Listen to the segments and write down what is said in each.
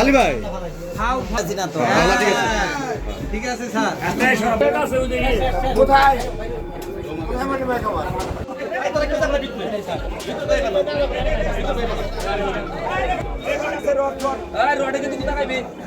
আলী ভাই। ঠিক আছে। স্যার কোথায়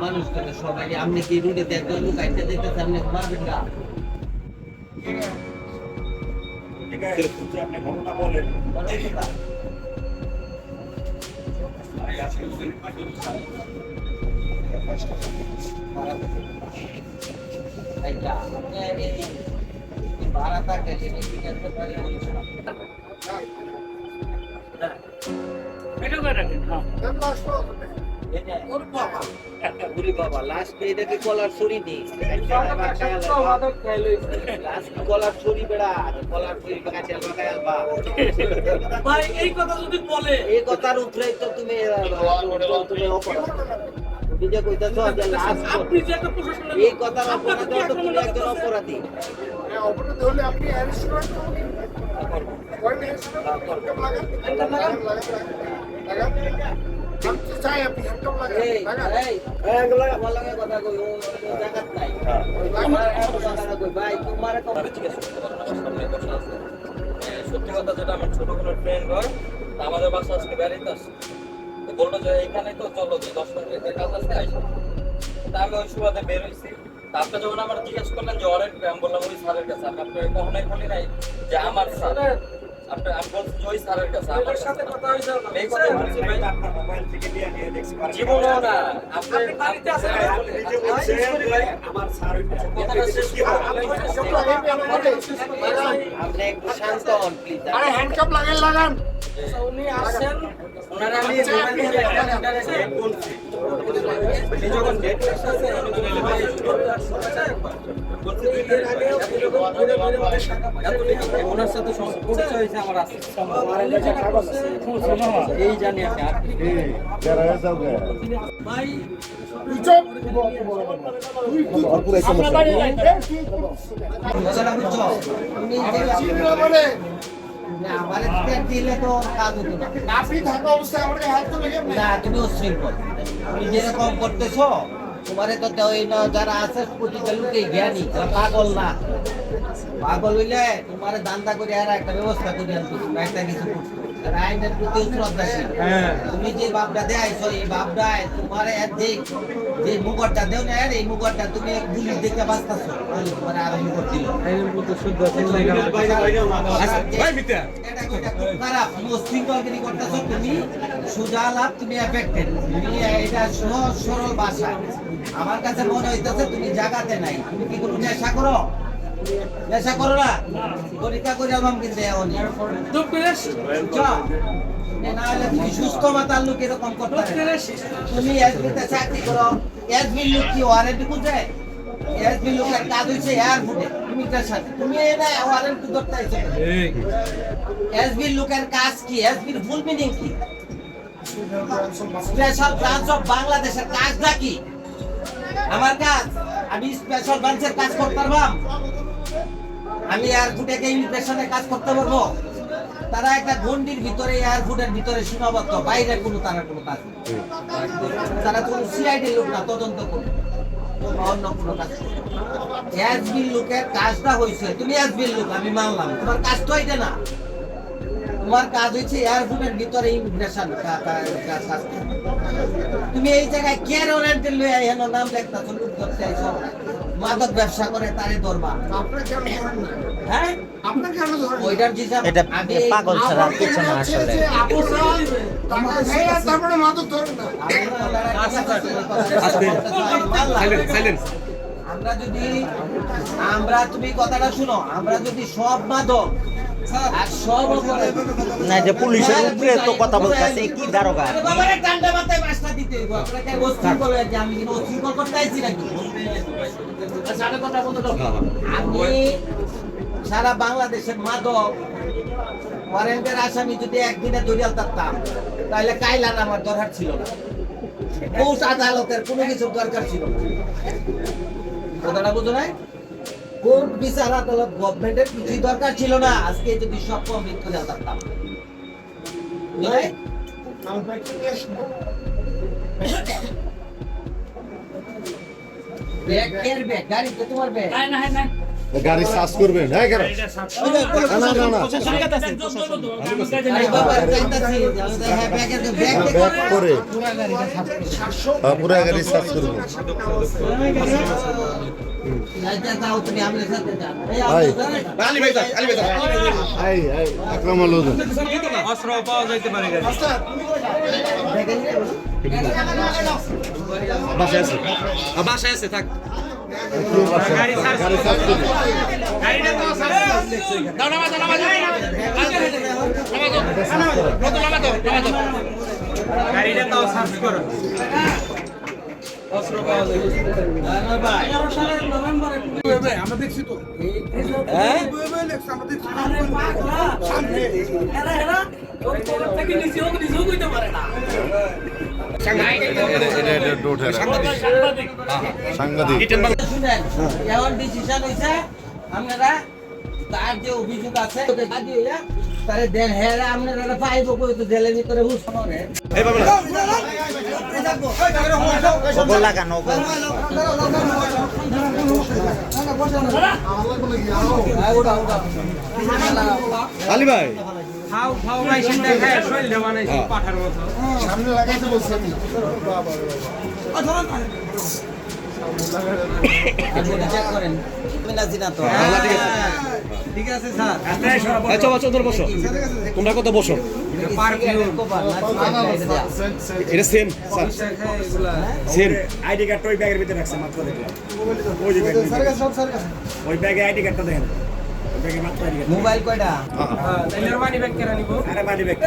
মানুষ সবাই আপনি কি রুটে দেখতে লুকাইতে দেখতে সামনে মারবেন না? আচ্ছা আপনি এই ভাড়া থাকে সেটা কি বাবা। লাস্ট এটা কি কলার ছড়ি নি লাস্ট কলার ছড়ি বেড়া। কলার ছড়ি কাছে লাগাই আলবা ভাই এই কথা যদি বলে। এই কথার উপরে তো তুমি তুমি অপরাধ। তুমি যে কইতাছ যে লাস্ট আপনি যে একটা প্রশাসনের এই কথার অপরাধ তো তুমি একজন অপরাধী। অপরাধ হলে আপনি অ্যারেস্ট করেন করেন? অ্যারেস্ট লাগান লাগান। লাগান। আমার বলল যে এখানে তো চলো দশ মিনিট কাজ আসতে আসো ওই সুবাদে বের হয়েছি যখন আমার জিজ্ঞেস করলেন যে অরেন্ট বললাম ওই স্যারের কাছে আমি আপনাকে কখনোই বলি নাই যে আমার স্যার আপনি আমি বলছি যে ওই স্যারের কাছে আমার সাথে কথা হয়েছে এই কথা বলছি ভাই। জীবনও না আপনি বাড়িতে আছেন কথাটা শেষ আপনি একটু শান্ত হন প্লিজ আরে হ্যান্ডকাপ লাগান। লাগান উনি আসেন ওনারা আমি উনি যখন ডেট আসছে আমি বলি ভাই সাথে আমার তো না তুমি যেরকম করতেছো তোমারে তো যারা আছে জ্ঞানী পাগল না পাগল হইলে তোমার দান্দা করে আর একটা ব্যবস্থা করে আনতো তুমি একটা কিছু আর আইনের প্রতি শ্রদ্ধাশীল তুমি যে বাপটা দেয়াইছো এই বাপটায় তোমার যে যে মুগরটা দেও না এই মুগরটা তুমি গুলি দেখে বাঁচতেছো। তোমার আরও মুগর দিল। এটা খুব খারাপ। তুমি উশৃঙ্খলগিরি করতেছো তুমি সোজা লাভ তুমি এফেক্টেড তুমি এটা সহজ সরল ভাষা। আমার কাছে মনে হইতেছে তুমি জাগাতে নাই। তুমি কি কোনো নেশা করো? নেশা করো না। পরীক্ষা করে কিনতে না হলে তুমি সুস্থ মাতার লোক এরকম করতে তুমি এসবিতে চাকরি করো। এসবি লোক কি ওয়ারেন্টি খুঁজে লোকের কাজ এয়ারপোর্টে তুমি ওয়ারেন্টি ধরতে লোকের কাজ কি? এসবির ফুল মিনিং কি? স্পেশাল ব্রাঞ্চ অফ বাংলাদেশের কাজটা কি? আমার কাজ। আমি স্পেশাল ব্রাঞ্চের কাজ করতে পারবাম? আমি এয়ারপোর্টে গিয়ে ইমিগ্রেশনে কাজ করতে পারব। তারা একটা গন্ডির ভিতরে এয়ারপোর্টের ভিতরে সীমাবদ্ধ, বাইরে কোনো তারা কোনো কাজ তারা কোনো সিআইডি লোক না, তদন্ত করবে। অন্য কোনো কাজ লোকের কাজটা হয়েছে। তুমি এসবির লোক, আমি মানলাম। তোমার কাজ তো না। তোমার কাজ হচ্ছে এয়ারপোর্টের ভিতরে ইমিগ্রেশন তুমি এই জায়গায় কেয়ার লয়ে আই হেন নাম চলুন করতে আইছো। মাদক ব্যবসা করে তারে দরবার আপনার কেন ধরেন না। হ্যাঁ? আপনার কেন ধরেন না? ওইটার হিসাব এটা পাগল ছাড়া কিছু না আসলে। যে আপনারা টাকা খাইয়া তারপরে মাদক ধরেন না। আমরা যদি আমরা তুমি কথাটা শুনো আমরা যদি সব মাদক না যে পুলিশের উপরে তো কথা বলতেছে কি দারোগা অশৃঙ্খল হয়ে যে আমি কিন্তু অশৃঙ্খল করতে আইছি নাকি? সাড়ে কথা বলতে দাও। আমি সারা বাংলাদেশের মাদক ওয়ারেন্টের আসামি যদি একদিনে দরিয়াল থাকতাম তাহলে কাইলার আমার দরকার ছিল না। কোর্ট আদালতের কোনো কিছু দরকার ছিল না। কথাটা বুঝো নাই? কোর্ট বিচার আদালত গভর্নমেন্টের কিছুই দরকার ছিল না আজকে যদি সব থাকতাম গাড়ি সার্চ করবেন হ্যাঁ কেন না না না আরে বাবা যাইতাছি হ্যাঁ ব্যাগের ব্যাগ হ্যাঁ, ব্যাক করে হ্যাঁ, গাড়ি সার্চ করব যাইতে দাও তুমি আমাদের সাথে যাও এই ভাই। আমাদের এই এই আকরাম আলুদা গাড়ি সার্চ করো। আমরা দেখছি তো আপনারা তার যে অভিযোগ আছে তারে দেন হ্যাঁ আপনারা পাইব কই তো জেলের ভিতরে হুস করে ওগো লাগানো ওগো আলী ভাই। সামনে লাগাইতে বলছি আমি। আপনি জিনা তো ঠিক আছে স্যার আচ্ছা বাচ্চা ধরে বসো তোমরা কত বসো এটা সেম স্যার সেম আইডি কার্ডটা ওই ব্যাগের ভিতরে রাখছে মাত্র দেখলাম ওই ব্যাগ ওই ব্যাগে আইডি কার্ডটা দেখেন মোবাইল কয়টা আরে মানি ব্যাগ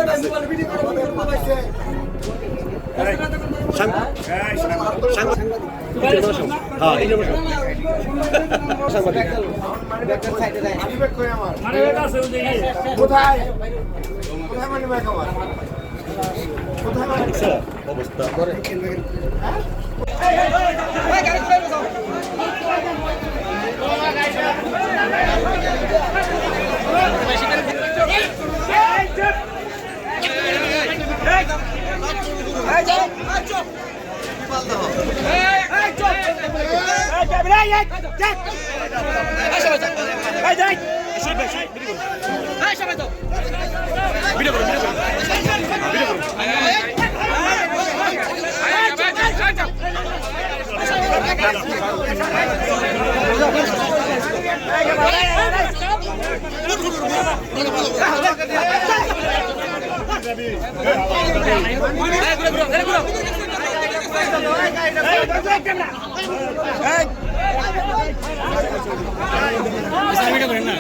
কোথায় কোথায় মানি ব্যাগ আমার মানি অবস্থা ভিডিও করেন ना